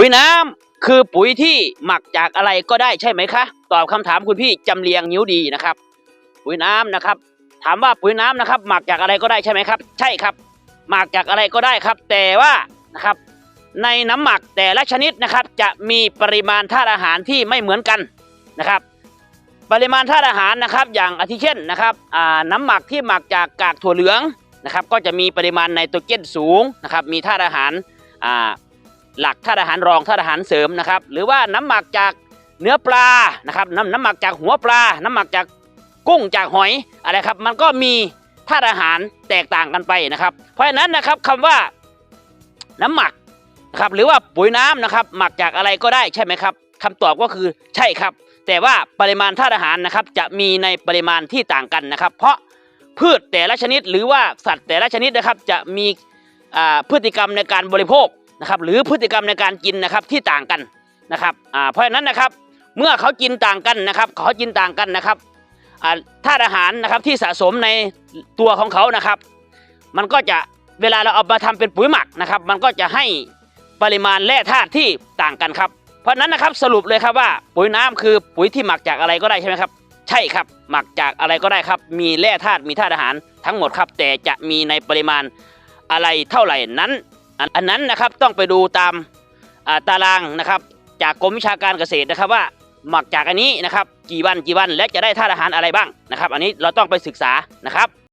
ปุ๋ยน้ำคือปุ๋ยที่หมักจากอะไรก็ได้ใช่ไหมคะตอบคำถามคุณพี่จำเรียงนิ้วดีนะครับ ปุ๋ยน้ำนะครับ ถามว่าปุ๋ยน้ำนะครับ หมักจากอะไรก็ได้ใช่ไหมครับ ใช่ครับ หมักจากอะไรก็ได้ครับ แต่ว่านะครับ ในน้ำหมักแต่ละชนิดนะครับ จะมีปริมาณธาตุอาหารที่ไม่เหมือนกันนะครับ ปริมาณธาตุอาหารนะครับ อย่างอาทิเช่นนะครับน้ำหมักที่หมักจากกากถั่วเหลืองนะครับ ก็จะมีปริมาณไนโตรเจนสูงนะครับ มีธาตุอาหารอ่า หลักธาตุอาหารรองธาตุอาหารเสริมนะครับ หรือว่าน้ำหมักจากเนื้อปลานะครับน้ำน้ำหมักจากหัวปลา น้ำหมักจากกุ้งจากหอยอะไรครับ มันก็มีธาตุอาหารแตกต่างกันไปนะครับ เพราะฉะนั้นนะครับคำว่าน้ำหมักนะครับหรือว่าปุ๋ยน้ำนะครับ หมักจากอะไรก็ได้ใช่ไหมครับคำตอบก็คือใช่ครับ แต่ว่าปริมาณธาตุอาหารนะครับ จะมีในปริมาณที่ต่างกันนะครับ เพราะพืชแต่ละชนิดหรือว่าสัตว์แต่ละชนิดนะครับ จะมีพฤติกรรมในการบริโภค นะครับหรือพฤติกรรมในการกินนะครับที่ต่างกันนะครับอ่าเพราะฉะนั้นนะครับเมื่อเขากินต่างกันนะครับเขากินต่างกันนะครับอ่าธาตุอาหารนะครับที่สะสมในตัวของเขานะครับ มันก็จะเวลาเราเอามาทำเป็นปุ๋ยหมักนะครับ มันก็จะให้ปริมาณแร่ธาตุที่ต่างกันครับเพราะฉะนั้นนะครับสรุปเลยครับว่าปุ๋ยน้ำคือปุ๋ยที่หมักจากอะไรก็ได้ใช่ไหมครับใช่ครับหมักจากอะไรก็ได้ครับ มีแร่ธาตุมีธาตุอาหารทั้งหมดครับ แต่จะมีในปริมาณอะไรเท่าไหร่นั้น อันนั้นนะครับต้องไปดูตามตารางนะครับ จากกรมวิชาการเกษตรนะครับว่าหมักจากอันนี้นะครับกี่วันกี่วันและจะได้ธาตุอาหารอะไรบ้างนะครับ อันนี้เราต้องไปศึกษานะครับ